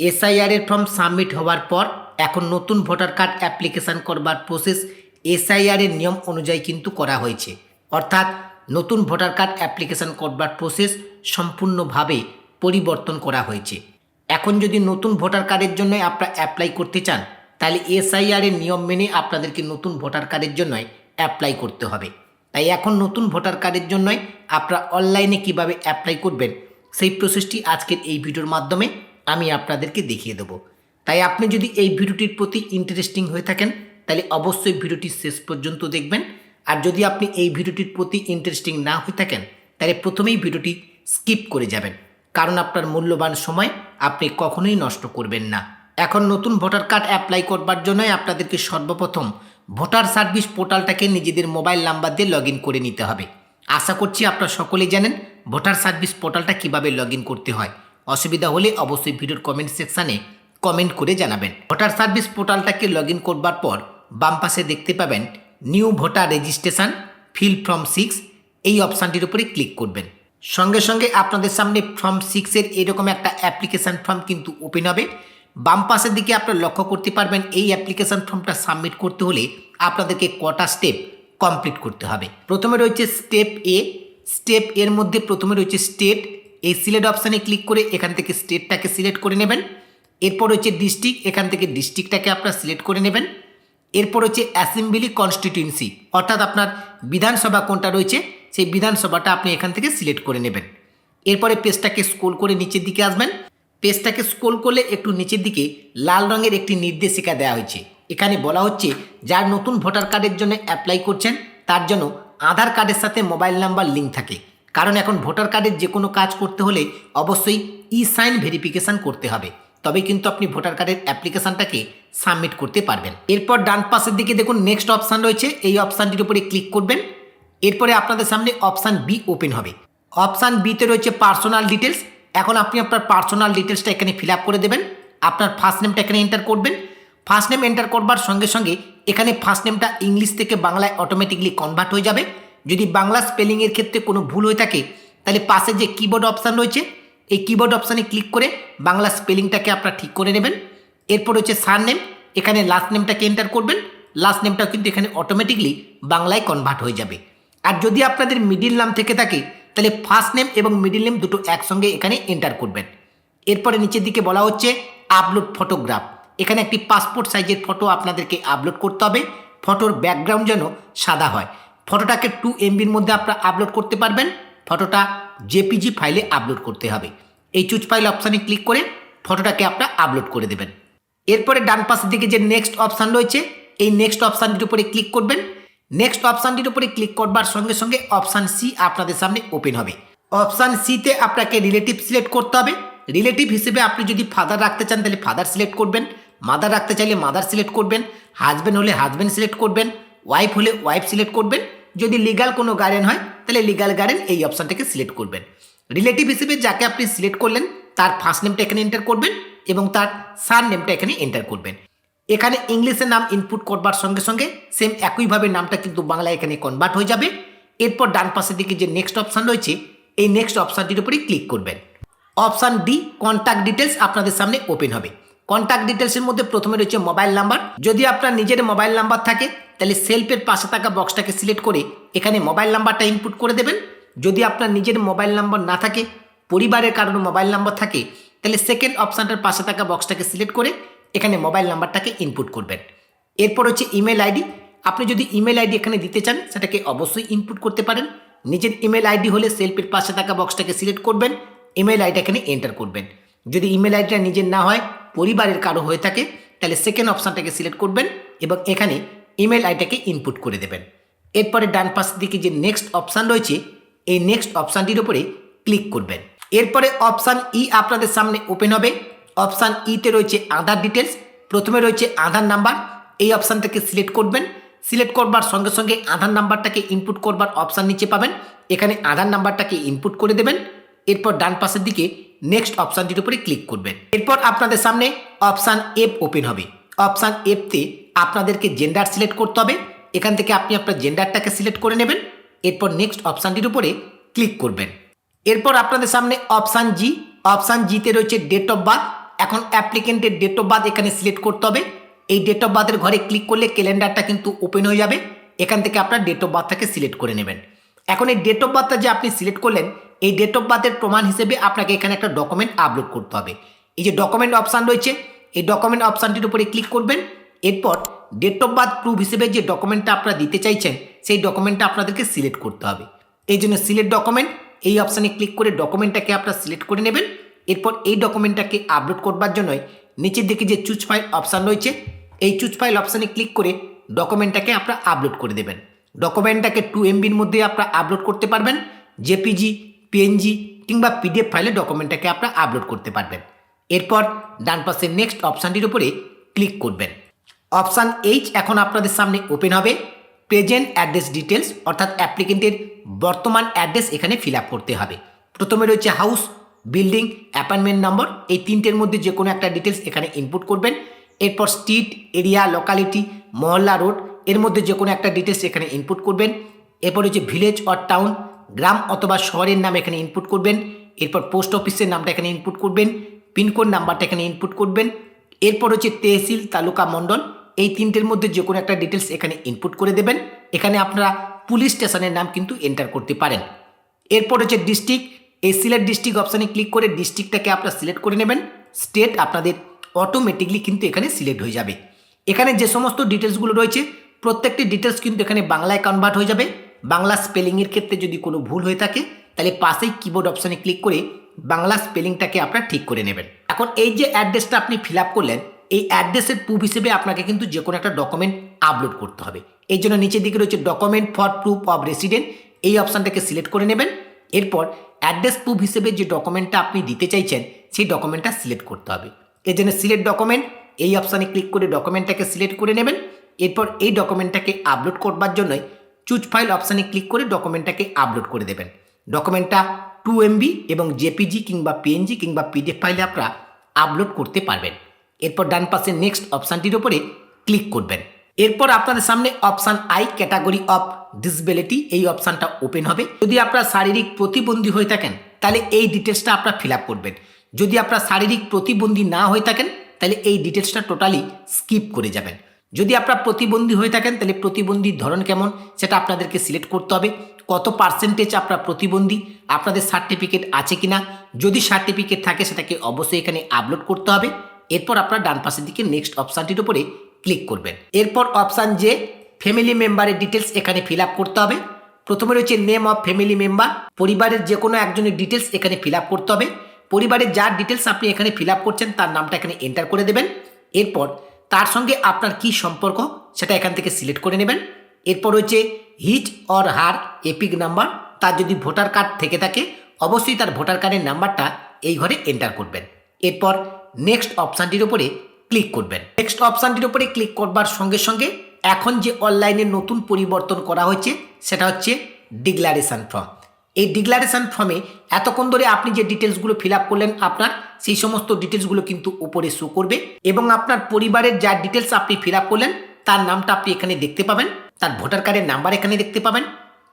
SIR এর form submit হওয়ার পর এখন নতুন ভোটার কার্ড অ্যাপ্লিকেশন করবার প্রসেস এসআইআর এর নিয়ম অনুযায়ী কিন্তু করা হয়েছে। অর্থাৎ নতুন ভোটার কার্ড অ্যাপ্লিকেশন করবার প্রসেস সম্পূর্ণভাবে পরিবর্তন করা হয়েছে। এখন যদি নতুন ভোটার কার্ডের জন্য আপনারা অ্যাপ্লাই করতে চান, তাহলে এসআইআর এর নিয়ম মেনে আপনাদেরকে নতুন ভোটার কার্ডের জন্য অ্যাপ্লাই করতে হবে। তাই এখন নতুন ভোটার কার্ডের জন্যই আপনারা অনলাইনে কীভাবে অ্যাপ্লাই করবেন, সেই প্রসেসটি আজকের এই ভিডিওর মাধ্যমে আমি আপনাদেরকে দেখিয়ে দেবো। তাই আপনি যদি এই ভিডিওটির প্রতি ইন্টারেস্টিং হয়ে থাকেন, তাহলে অবশ্যই ভিডিওটি শেষ পর্যন্ত দেখবেন। আর যদি আপনি এই ভিডিওটির প্রতি ইন্টারেস্টিং না হয়ে থাকেন, তাহলে প্রথমেই ভিডিওটি স্কিপ করে যাবেন। কারণ আপনার মূল্যবান সময় আপনি কখনোই নষ্ট করবেন না। এখন নতুন ভোটার কার্ড অ্যাপ্লাই করবার জন্যই আপনাদেরকে সর্বপ্রথম ভোটার সার্ভিস পোর্টালটাকে নিজেদের মোবাইল নাম্বার দিয়ে লগ করে নিতে হবে। আশা করছি আপনারা সকলেই জানেন ভোটার সার্ভিস পোর্টালটা কীভাবে লগ করতে হয়। অসুবিধা হলে অবশ্যই ভিডিওর কমেন্ট সেকশানে কমেন্ট করে জানাবেন। ভোটার সার্ভিস পোর্টালটাকে লগ ইন করবার পর বাম পাশে দেখতে পাবেন new voter registration fill form six এই অপশানটির উপরে ক্লিক করবেন। সঙ্গে সঙ্গে আপনাদের সামনে ফর্ম সিক্সের এরকম একটা অ্যাপ্লিকেশান ফর্ম কিন্তু ওপেন হবে। বাম পাশের দিকে আপনারা লক্ষ্য করতে পারবেন এই অ্যাপ্লিকেশান ফর্মটা সাবমিট করতে হলে আপনাদেরকে কটা স্টেপ কমপ্লিট করতে হবে। প্রথমে রয়েছে স্টেপ এ স্টেপ এর মধ্যে প্রথমে রয়েছে স্টেট এই সিলেক্ট অপশানে ক্লিক করে এখান থেকে স্টেটটাকে সিলেক্ট করে নেবেন। এরপর হচ্ছে ডিস্ট্রিক্ট এখান থেকে ডিস্ট্রিক্টটাকে আপনার সিলেক্ট করে নেবেন। এরপর হচ্ছে অ্যাসেম্বলি কনস্টিটিউন্সি অর্থাৎ আপনার বিধানসভা কোনটা রয়েছে, সেই বিধানসভাটা আপনি এখান থেকে সিলেক্ট করে নেবেন। এরপরে পেজটাকে স্ক্রোল করে নিচের দিকে আসবেন। পেজটাকে স্ক্রোল করলে একটু নিচের দিকে লাল রঙের একটি নির্দেশিকা দেওয়া হয়েছে। এখানে বলা হচ্ছে, যার নতুন ভোটার কার্ডের জন্য অ্যাপ্লাই করছেন, তার জন্য আধার কার্ডের সাথে মোবাইল নাম্বার লিঙ্ক থাকে। কারণ এখন ভোটার কার্ডের যে কোনো কাজ করতে হলে অবশ্যই ই সাইন ভেরিফিকেশান করতে হবে। তবে কিন্তু আপনি ভোটার কার্ডের অ্যাপ্লিকেশানটাকে সাবমিট করতে পারবেন। এরপর ডান পাশের দিকে দেখুন নেক্সট অপশান রয়েছে। এই অপশানটির উপরে ক্লিক করবেন। এরপরে আপনাদের সামনে অপশান বি ওপেন হবে। অপশান বিতে রয়েছে পার্সোনাল ডিটেলস এখন আপনি আপনার পার্সোনাল ডিটেলসটা এখানে ফিল করে দেবেন। আপনার ফার্স্ট নেমটা এখানে এন্টার করবেন। ফার্স্ট নেম এন্টার করবার সঙ্গে সঙ্গে এখানে ফার্স্ট নেমটা ইংলিশ থেকে বাংলায় অটোমেটিকলি কনভার্ট হয়ে যাবে। যদি বাংলা স্পেলিংয়ের ক্ষেত্রে কোনো ভুল হয়ে থাকে, তাহলে পাশে যে কিবোর্ড অপশান রয়েছে, এই কিবোর্ড অপশানে ক্লিক করে বাংলা স্পেলিংটাকে আপনারা ঠিক করে নেবেন। এরপর হচ্ছে সার নেম এখানে লাস্ট নেমটাকে এন্টার করবেন। লাস্ট নেমটাও কিন্তু এখানে অটোমেটিকলি বাংলায় কনভার্ট হয়ে যাবে। আর যদি আপনাদের মিডিল নাম থেকে থাকে, তাহলে ফার্স্ট নেম এবং মিডিল নেম দুটো একসঙ্গে এখানে এন্টার করবেন। এরপরে নিচের দিকে বলা হচ্ছে আপলোড ফটোগ্রাফ এখানে একটি পাসপোর্ট সাইজের ফটো আপনাদেরকে আপলোড করতে হবে। ফটোর ব্যাকগ্রাউন্ড যেন সাদা হয়। ফটোটাকে টু এমবির মধ্যে আপনারা আপলোড করতে পারবেন। ফটোটা জেপিজি ফাইলে আপলোড করতে হবে। এই চুজ ফাইল অপশানে ক্লিক করে ফটোটাকে আপনারা আপলোড করে দেবেন। এরপরে ডান পাশের দিকে যে নেক্সট অপশান রয়েছে, এই নেক্সট অপশানটির উপরে ক্লিক করবেন। নেক্সট অপশানটির উপরে ক্লিক করবার সঙ্গে সঙ্গে অপশান সি আপনাদের সামনে ওপেন হবে। অপশান সিতে আপনাকে রিলেটিভ সিলেক্ট করতে হবে। রিলেটিভ হিসেবে আপনি যদি ফাদার রাখতে চান, তাহলে ফাদার সিলেক্ট করবেন। মাদার রাখতে চাইলে মাদার সিলেক্ট করবেন। হাজব্যান্ড হলে হাজব্যান্ড সিলেক্ট করবেন। ওয়াইফ হলে ওয়াইফ সিলেক্ট করবেন। যদি লিগাল কোনো গার্ডেন হয়, তাহলে লিগাল গার্ডেন এই অপশানটাকে সিলেক্ট করবেন। রিলেটিভ হিসেবে যাকে আপনি সিলেক্ট করলেন, তার ফার্স্ট নেমটা এখানে এন্টার করবেন এবং তার সার নেমটা এখানে এন্টার করবেন। এখানে ইংলিশের নাম ইনপুট করবার সঙ্গে সঙ্গে সেম একইভাবে নামটা কিন্তু বাংলায় এখানে কনভার্ট হয়ে যাবে। এরপর ডান পাশের দিকে যে নেক্সট অপশান রয়েছে, এই নেক্সট অপশানটির উপরে ক্লিক করবেন। অপশান ডি কন্ট্যাক্ট ডিটেলস আপনাদের সামনে ওপেন হবে। কন্ট্যাক্ট ডিটেলসের মধ্যে প্রথমে রয়েছে মোবাইল নাম্বার যদি আপনার নিজের মোবাইল নাম্বার থাকে, তাহলে সেলফের পাশে থাকা বক্সটাকে সিলেক্ট করে এখানে মোবাইল নাম্বারটা ইনপুট করে দেবেন। যদি আপনার নিজের মোবাইল নাম্বার না থাকে, পরিবারের কারণে মোবাইল নাম্বার থাকে, তাহলে সেকেন্ড অপশানটার পাশে থাকা বক্সটাকে সিলেক্ট করে এখানে মোবাইল নাম্বারটাকে ইনপুট করবেন। এরপর হচ্ছে ইমেল আইডি আপনি যদি ইমেল আইডি এখানে দিতে চান, সেটাকে অবশ্যই ইনপুট করতে পারেন। নিজের ইমেল আইডি হলে সেলফের পাশে থাকা বক্সটাকে সিলেক্ট করবেন ইমেল আইডি এখানে এন্টার করবেন। যদি ইমেল আইডিটা নিজের না হয় পরিবারের কারও হয়ে থাকে, তাহলে সেকেন্ড অপশানটাকে সিলেক্ট করবেন এবং এখানে ইমেল আইডিটাকে ইনপুট করে দেবেন। এরপরে ডান পাশ দিকে যে নেক্সট অপশান রয়েছে, এই নেক্সট অপশানটির উপরে ক্লিক করবেন। এরপরে অপশান ই আপনাদের সামনে ওপেন হবে। অপশান ইতে রয়েছে আধার ডিটেলস প্রথমে রয়েছে আধার নাম্বার এই অপশানটাকে সিলেক্ট করবেন। সিলেক্ট করবার সঙ্গে সঙ্গে আধার নাম্বারটাকে ইনপুট করবার অপশান নিচে পাবেন। এখানে আধার নাম্বারটাকে ইনপুট করে দেবেন। এরপর ডান পাশের দিকে নেক্সট অপশানটির উপরে ক্লিক করবেন। এরপর আপনাদের সামনে অপশান এফ ওপেন হবে। অপশান এফতে আপনাদেরকে জেন্ডার সিলেক্ট করতে হবে। এখান থেকে আপনি আপনার জেন্ডারটাকে সিলেক্ট করে নেবেন। এরপর নেক্সট অপশানটির উপরে ক্লিক করবেন। এরপর আপনাদের সামনে অপশান জি অপশান জিতে রয়েছে ডেট অফ বার্থ এখন অ্যাপ্লিকেন্টের ডেট অফ বার্থ এখানে সিলেক্ট করতে হবে। এই ডেট অফ বার্থের ঘরে ক্লিক করলে ক্যালেন্ডারটা কিন্তু ওপেন হয়ে যাবে। এখান থেকে আপনার ডেট অফ বার্থটাকে সিলেক্ট করে নেবেন। এখন এই ডেট অফ বার্থটা যে আপনি সিলেক্ট করলেন এই ডেট অফ বার্থের প্রমাণ হিসেবে আপনাকে এখানে একটা ডকুমেন্ট আপলোড করতে হবে। এই যে ডকুমেন্ট অপশান রয়েছে, এই ডকুমেন্ট অপশানটির উপরে ক্লিক করবেন। এরপর ডেট অফ বার্থ প্রুফ হিসেবে যে ডকুমেন্টটা আপনারা দিতে চাইছেন, সেই ডকুমেন্টটা আপনাদেরকে সিলেক্ট করতে হবে। এই জন্য সিলেক্ট ডকুমেন্ট এই অপশানে ক্লিক করে ডকুমেন্টটাকে আপনারা সিলেক্ট করে নেবেন। এরপর এই ডকুমেন্টটাকে আপলোড করবার জন্যই নিচের দিকে যে চুজ ফাইল অপশান রয়েছে, এই চুজ ফাইল অপশানে ক্লিক করে ডকুমেন্টটাকে আপনারা আপলোড করে দেবেন। ডকুমেন্টটাকে টু এমবির মধ্যে আপনারা আপলোড করতে পারবেন। জেপিজি পিএনজি কিংবা পিডিএফ ফাইলে ডকুমেন্টটাকে আপনারা আপলোড করতে পারবেন। এরপর ডান পাশে নেক্সট অপশানটির উপরে ক্লিক করবেন। অপশান এইচ এখন আপনাদের সামনে ওপেন হবে। প্রেজেন্ট অ্যাড্রেস ডিটেলস অর্থাৎ অ্যাপ্লিকেন্টের বর্তমান অ্যাড্রেস এখানে ফিল করতে হবে। প্রথমে রয়েছে হাউস বিল্ডিং অ্যাপার্টমেন্ট নম্বর এই তিনটের মধ্যে যে কোনো একটা ডিটেলস এখানে ইনপুট করবেন। এরপর স্ট্রিট এরিয়া লোকালিটি মহল্লা রোডের মধ্যে যে কোনো একটা ডিটেলস এখানে ইনপুট করবেন। এরপর হচ্ছে ভিলেজ অর টাউন গ্রাম অথবা শহরের নাম এখানে ইনপুট করবেন, এরপর পোস্ট অফিসের নামটা এখানে ইনপুট করবেন পিনকোড নাম্বারটা এখানে ইনপুট করবেন, এরপর হচ্ছে তহসিল তালুকা মণ্ডল, এই তিনটের মধ্যে যে কোনো একটা ডিটেলস এখানে ইনপুট করে দেবেন, এখানে আপনারা পুলিশ স্টেশনের নাম কিন্তু এন্টার করতে পারেন। এরপর হচ্ছে ডিস্ট্রিক্ট এই সিলেক্ট ডিস্ট্রিক্ট অপশানে ক্লিক করে ডিস্ট্রিক্টটাকে আপনারা সিলেক্ট করে নেবেন স্টেট আপনাদের অটোমেটিকলি কিন্তু এখানে সিলেক্ট হয়ে যাবে। এখানে যে সমস্ত ডিটেলসগুলো রয়েছে, প্রত্যেকটি ডিটেলস কিন্তু এখানে বাংলায় কনভার্ট হয়ে যাবে। বাংলা স্পেলিংয়ের ক্ষেত্রে যদি কোনো ভুল হয়ে থাকে, তাহলে পাশেই কিবোর্ড অপশানে ক্লিক করে বাংলা স্পেলিংটাকে আপনারা ঠিক করে নেবেন। এখন এই যে অ্যাড্রেসটা আপনি ফিল আপ করলেন, এই অ্যাড্রেসের প্রুফ হিসেবে আপনাকে কিন্তু যে কোনো একটা ডকুমেন্ট আপলোড করতে হবে। এই জন্য নিচের দিকে রয়েছে document for proof of resident এই অপশানটাকে সিলেক্ট করে নেবেন। এরপর অ্যাড্রেস প্রুফ হিসেবে যে ডকুমেন্টটা আপনি দিতে চাইছেন, সেই ডকুমেন্টটা সিলেক্ট করতে হবে। এই জন্য সিলেক্ট ডকুমেন্ট এই অপশানে ক্লিক করে ডকুমেন্টটাকে সিলেক্ট করে নেবেন। এরপর এই ডকুমেন্টটাকে আপলোড করবার জন্যই চুজ ফাইল অপশানে ক্লিক করে ডকুমেন্টটাকে আপলোড করে দেবেন। ডকুমেন্টটা টু এমবি এবং জেপিজি কিংবা পিএনজি কিংবা পিডিএফ ফাইলে আপনারা আপলোড করতে পারবেন। এরপর ডান পাশে নেক্সট অপশানটির উপরে ক্লিক করবেন। এরপর আপনাদের সামনে option I category of disability এই অপশানটা ওপেন হবে। যদি আপনারা শারীরিক প্রতিবন্ধী হয়ে থাকেন, তাহলে এই ডিটেলসটা আপনারা ফিল আপ করবেন। যদি আপনারা শারীরিক প্রতিবন্ধী না হয়ে থাকেন, তাহলে এই ডিটেলসটা টোটালি স্কিপ করে যাবেন। যদি আপনার প্রতিবন্ধী হয়ে থাকেন, তাহলে প্রতিবন্ধীর ধরন কেমন? সেটা আপনাদেরকে সিলেক্ট করতে হবে। কত পার্সেন্টেজ আপনার প্রতিবন্ধী? আপনাদের সার্টিফিকেট আছে কিনা? যদি সার্টিফিকেট থাকে, সেটাকে অবশ্যই এখানে আপলোড করতে হবে। এরপর আপনার ডান পাশের দিকে নেক্সট অপশানটির উপরে ক্লিক করবেন। এরপর অপশান যে ফ্যামিলি মেম্বারের ডিটেলস এখানে ফিল করতে হবে। প্রথমে রয়েছে নেম অফ ফ্যামিলি মেম্বার পরিবারের যে কোনো একজনের ডিটেলস এখানে ফিল করতে হবে। পরিবারের যার ডিটেলস আপনি এখানে ফিল করছেন, তার নামটা এখানে এন্টার করে দেবেন। এরপর তার সঙ্গে আপনার কি সম্পর্ক সেটা এখান থেকে সিলেক্ট করে নেবেন। এরপর রয়েছে his or her EPIC number. তার যদি ভোটার কার্ড থেকে থাকে, অবশ্যই তার ভোটার কার্ডের নাম্বারটা এই ঘরে এন্টার করবেন। এরপর নেক্সট অপশানটির উপরে ক্লিক করবেন। নেক্সট অপশানটির উপরে ক্লিক করবার সঙ্গে সঙ্গে এখন যে অনলাইনে নতুন পরিবর্তন করা হয়েছে, সেটা হচ্ছে ডিক্লারেশন ফর্ম। এই ডিক্লারেশান ফর্মে এতক্ষণ ধরে আপনি যে ডিটেলসগুলো ফিল আপ করলেন আপনার সেই সমস্ত ডিটেলসগুলো কিন্তু উপরে শো করবে এবং আপনার পরিবারের যা ডিটেলস আপনি ফিল আপ করলেন, তার নামটা আপনি এখানে দেখতে পাবেন, তার ভোটার কার্ডের নাম্বার এখানে দেখতে পাবেন।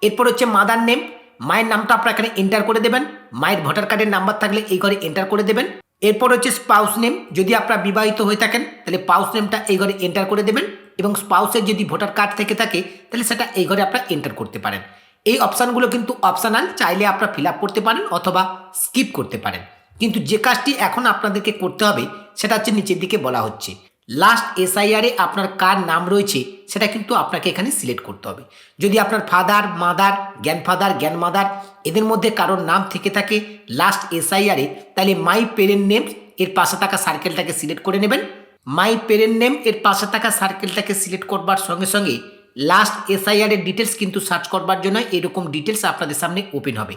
এরপর হচ্ছে মাদার নেম মায়ের নামটা আপনার এখানে এন্টার করে দেবেন, মায়ের ভোটার কার্ডের নাম্বার থাকলে এই ঘরে এন্টার করে দেবেন। এরপর হচ্ছে স্পাউস নেম যদি আপনারা বিবাহিত হয়ে থাকেন, তাহলে পাউস নেমটা এই ঘরে এন্টার করে দেবেন এবং স্পাউসের যদি ভোটার কার্ড থেকে থাকে, তাহলে সেটা এই ঘরে আপনারা এন্টার করতে পারেন। এই অপশানগুলো কিন্তু অপশানাল চাইলে আপনারা ফিল আপ করতে পারেন অথবা স্কিপ করতে পারেন। কিন্তু যে কাজটি এখন আপনাদেরকে করতে হবে, সেটা হচ্ছে নিচের দিকে বলা হচ্ছে। লাস্ট এসআইআরে আপনার কার নাম রয়েছে, সেটা কিন্তু আপনাকে এখানে সিলেক্ট করতে হবে। যদি আপনার ফাদার মাদার গ্র্যান্ডফাদার গ্র্যান্ডমাদার এদের মধ্যে কারোর নাম থেকে থাকে লাস্ট এসআইআরে তাহলে মাই পেরেন্ট নেম এর পাশে থাকা সার্কেলটাকে সিলেক্ট করে নেবেন। মাই পেরেন্ট নেম এর পাশে থাকা সার্কেলটাকে সিলেক্ট করবার সঙ্গে সঙ্গে লাস্ট এসআইআরের ডিটেলস কিন্তু সার্চ করবার জন্য এরকম ডিটেলস আপনাদের সামনে ওপেন হবে।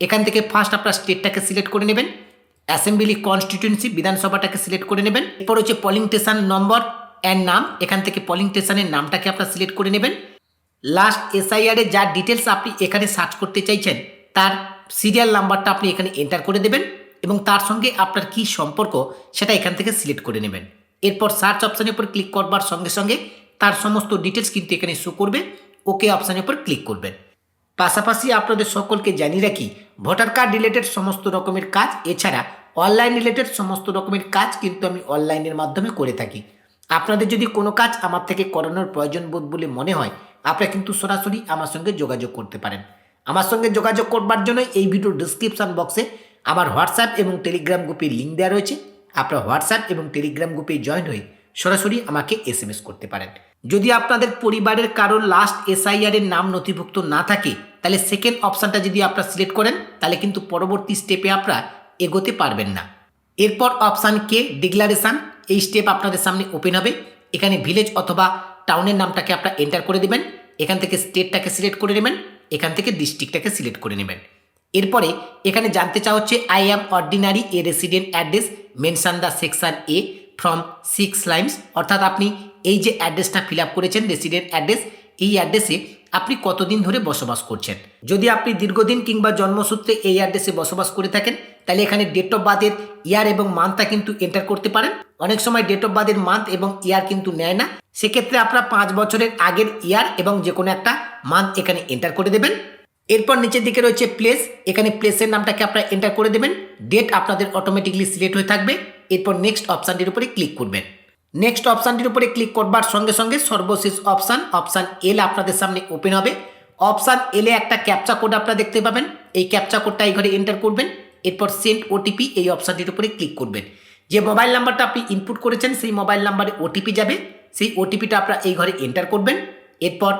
এখান থেকে ফার্স্ট আপনার স্টেটটাকে সিলেক্ট করে নেবেন। অ্যাসেম্বলি কনস্টিটিউয়েন্সি বিধানসভাটাকে সিলেক্ট করে নেবেন। এরপর হচ্ছে পলিং স্টেশন নম্বর অ্যান্ড নাম। এখান থেকে পলিং স্টেশনের নামটাকে আপনার সিলেক্ট করে নেবেন। লাস্ট এসআইআর যা ডিটেলস আপনি এখানে সার্চ করতে চাইছেন, তার সিরিয়াল নাম্বারটা আপনি এখানে এন্টার করে দেবেন এবং তার সঙ্গে আপনার কি সম্পর্ক সেটা এখান থেকে সিলেক্ট করে নেবেন। এরপর সার্চ অপশানের উপর ক্লিক করবার সঙ্গে সঙ্গে তার সমস্ত ডিটেলস কিন্তু এখানে শো করবে। ওকে অপশানের উপর ক্লিক করবেন। পাশাপাশি আপনাদের সকলকে জানিয়ে রাখি, ভোটার কার্ড রিলেটেড সমস্ত রকমের কাজ, এছাড়া অনলাইন রিলেটেড সমস্ত রকমের কাজ কিন্তু আমি অনলাইনের মাধ্যমে করে থাকি। আপনাদের যদি কোনো কাজ আমার থেকে করানোর প্রয়োজন বোধ বলে মনে হয়, আপনারা কিন্তু সরাসরি আমার সঙ্গে যোগাযোগ করতে পারেন। আমার সঙ্গে যোগাযোগ করবার জন্য এই ভিডিও ডিসক্রিপশন বক্সে আমার হোয়াটসঅ্যাপ এবং টেলিগ্রাম গ্রুপে লিঙ্ক দেওয়া রয়েছে। আপনারা হোয়াটসঅ্যাপ এবং টেলিগ্রাম গ্রুপে জয়েন হয়ে সরাসরি আমাকে এস করতে পারেন। যদি আপনাদের পরিবারের কারোর লাস্ট এসআইআর এর নাম নথিভুক্ত না থাকে, তাহলে সেকেন্ড অপশানটা যদি আপনারা সিলেক্ট করেন, তাহলে কিন্তু পরবর্তী স্টেপে আপনারা এগোতে পারবেন না। এরপর অপশান কে ডিক্লারেশন এই স্টেপ আপনাদের সামনে ওপেন হবে। এখানে ভিলেজ অথবা টাউনের নামটাকে আপনারা এন্টার করে দেবেন। এখান থেকে স্টেটটাকে সিলেক্ট করে নেবেন। এখান থেকে ডিস্ট্রিক্টটাকে সিলেক্ট করে নেবেন। এরপরে এখানে জানতে চাওয়া হচ্ছে I am ordinary a resident address mention the section A from six লাইমস অর্থাৎ আপনি এই যে অ্যাড্রেসটা ফিল আপ করেছেন রেসিডেন্ট অ্যাড্রেস এই অ্যাড্রেসে আপনি কতদিন ধরে বসবাস করছেন? যদি আপনি দীর্ঘদিন কিংবা জন্মসূত্রে এই অ্যাড্রেসে বসবাস করে থাকেন, তাহলে এখানে ডেট অফ বার্থের ইয়ার এবং মান্থটা কিন্তু এন্টার করতে পারেন। অনেক সময় ডেট অফ বার্থের মান্থ এবং ইয়ার কিন্তু নেয় না। সেক্ষেত্রে আপনারা পাঁচ বছরের আগের ইয়ার এবং যে কোনো একটা মান্থ এখানে এন্টার করে দেবেন। এরপর নিচের দিকে রয়েছে প্লেস এখানে প্লেসের নামটাকে আপনারা এন্টার করে দেবেন ডেট আপনাদের অটোমেটিকলি সিলেক্ট হয়ে থাকবে, এরপর নেক্সট অপশানটির উপরে ক্লিক করবেন। নেক্সট অপশানটির উপরে ক্লিক করবার সঙ্গে সঙ্গে সর্বশেষ অপশান অপশান এল আপনাদের সামনে ওপেন হবে। অপশান এলে একটা ক্যাপচা কোড আপনারা দেখতে পাবেন, এই ক্যাপচা কোডটা এই ঘরে এন্টার করবেন, এরপর সেন্ট ওটিপি এই অপশানটির উপরে ক্লিক করবেন। যে মোবাইল নাম্বারটা আপনি ইনপুট করেছেন, সেই মোবাইল নাম্বারে ওটিপি যাবে, সেই ওটিপিটা আপনারা এই ঘরে এন্টার করবেন। এরপর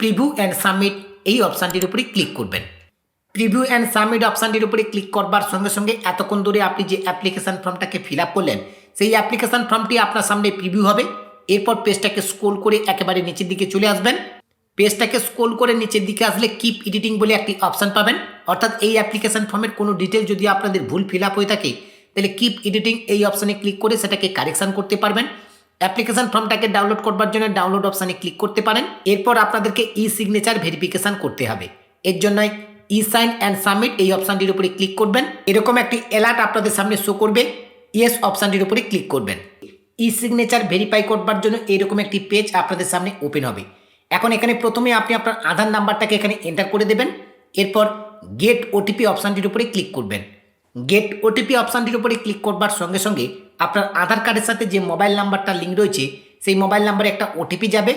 প্রিভিউ অ্যান্ড সাবমিট এই অপশানটির উপরে ক্লিক করবেন। প্রিভিউ অ্যান্ড সাবমিট অপশানটির উপরে ক্লিক করবার সঙ্গে সঙ্গে এতক্ষণ ধরে আপনি যে অ্যাপ্লিকেশন ফর্মটাকে ফিল আপ করলেন, সেই অ্যাপ্লিকেশন ফর্মটি আপনার সামনে প্রিভিউ হবে। এরপর পেজটাকে স্ক্রোল করে একেবারে নিচের দিকে চলে আসবেন। পেজটাকে স্ক্রোল করে নিচের দিকে আসলে কিপ এডিটিং বলে একটি অপশান পাবেন। অর্থাৎ এই অ্যাপ্লিকেশন ফর্মের কোনো ডিটেল যদি আপনাদের ভুল ফিল আপ হয়ে থাকে, তাহলে কিপ এডিটিং এই অপশানে ক্লিক করে সেটাকে কারেকশান করতে পারবেন। অ্যাপ্লিকেশন ফর্মটাকে ডাউনলোড করবার জন্য ডাউনলোড অপশানে ক্লিক করতে পারেন। এরপর আপনাদেরকে ই সিগনেচার ভেরিফিকেশান করতে হবে। এর জন্য ই সাইন অ্যান্ড সাবমিট এই অপশানটির উপরে ক্লিক করবেন। এরকম একটি অ্যালার্ট আপনাদের সামনে শো করবে। ইয়েস অপশানটির উপরে ক্লিক করবেন। ই সিগনেচার ভেরিফাই করবার জন্য এরকম একটি পেজ আপনাদের সামনে ওপেন হবে। এখন এখানে প্রথমে আপনি আপনার আধার নাম্বারটাকে এখানে এন্টার করে দেবেন। এরপর গেট ওটিপি অপশানটির উপরে ক্লিক করবেন। গেট ওটিপি অপশানটির উপরে ক্লিক করবার সঙ্গে সঙ্গে আপনার আধার কার্ডের সাথে যে মোবাইল নাম্বারটা লিঙ্ক রয়েছে, সেই মোবাইল নাম্বারে একটা ওটিপি যাবে।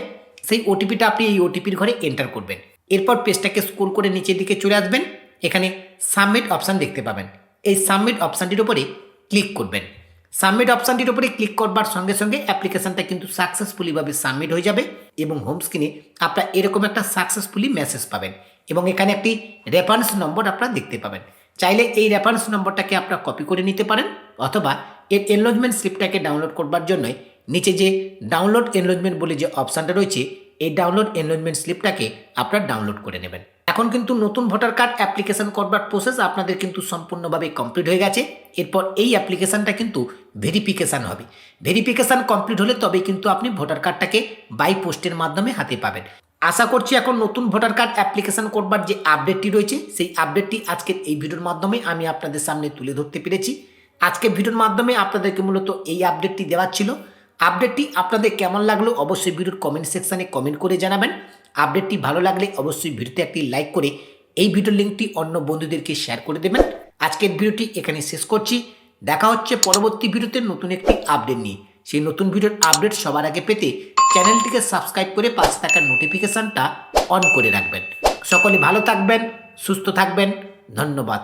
সেই ওটিপিটা আপনি এই ওটিপির ঘরে এন্টার করবেন। এরপর পেজটাকে স্ক্রোল করে নিচের দিকে চলে আসবেন। এখানে সাবমিট অপশান দেখতে পাবেন। এই সাবমিট অপশানটির উপরে ক্লিক করবেন। সাবমিট অপশানটির উপরে ক্লিক করবার সঙ্গে সঙ্গে অ্যাপ্লিকেশনটা কিন্তু সাকসেসফুলিভাবে সাবমিট হয়ে যাবে এবং হোম স্ক্রিনে আপনার এরকম একটা সাকসেসফুলি মেসেজ পাবেন এবং এখানে একটি রেফারেন্স নম্বর আপনারা দেখতে পাবেন। চাইলে এই রেফারেন্স নম্বরটাকে আপনারা কপি করে নিতে পারেন অথবা এর এনলোজমেন্ট স্লিপটাকে ডাউনলোড করবার জন্য নিচে যে ডাউনলোড এনলোজমেন্ট বলে যে অপশানটা রয়েছে, এই ডাউনলোড এনলোজমেন্ট স্লিপটাকে আপনারা ডাউনলোড করে নেবেন। এখন কিন্তু নতুন ভোটার কার্ড অ্যাপ্লিকেশন করবার প্রসেস আপনাদের কিন্তু সম্পূর্ণভাবে কমপ্লিট হয়ে গেছে। এরপর এই অ্যাপ্লিকেশানটা কিন্তু ভেরিফিকেশান হবে। ভেরিফিকেশান কমপ্লিট হলে তবে কিন্তু আপনি ভোটার কার্ডটাকে বাই পোস্টের মাধ্যমে হাতে পাবেন। আশা করছি এখন নতুন ভোটার কার্ড অ্যাপ্লিকেশন করবার যে আপডেটটি রয়েছে, সেই আপডেটটি আজকের এই ভিডিওর মাধ্যমে আমি আপনাদের সামনে তুলে ধরতে পেরেছি। আজকের ভিডিওর মাধ্যমে আপনাদেরকে মূলত এই আপডেটটি দেওয়ার ছিল। আপডেটটি আপনাদের কেমন লাগল অবশ্যই ভিডিওর কমেন্ট সেকশানে কমেন্ট করে জানাবেন। আপডেটটি ভালো লাগলে অবশ্যই ভিডিওতে একটি লাইক করে এই ভিডিওর লিঙ্কটি অন্য বন্ধুদেরকে শেয়ার করে দেবেন। আজকের ভিডিওটি এখানে শেষ করছি। দেখা হচ্ছে পরবর্তী ভিডিওতে নতুন একটি আপডেট নিয়ে। সেই নতুন ভিডিওর আপডেট সবার আগে পেতে চ্যানেলটিকে সাবস্ক্রাইব করে পাশে থাকা নোটিফিকেশানটা অন করে রাখবেন। সকলে ভালো থাকবেন, সুস্থ থাকবেন। ধন্যবাদ।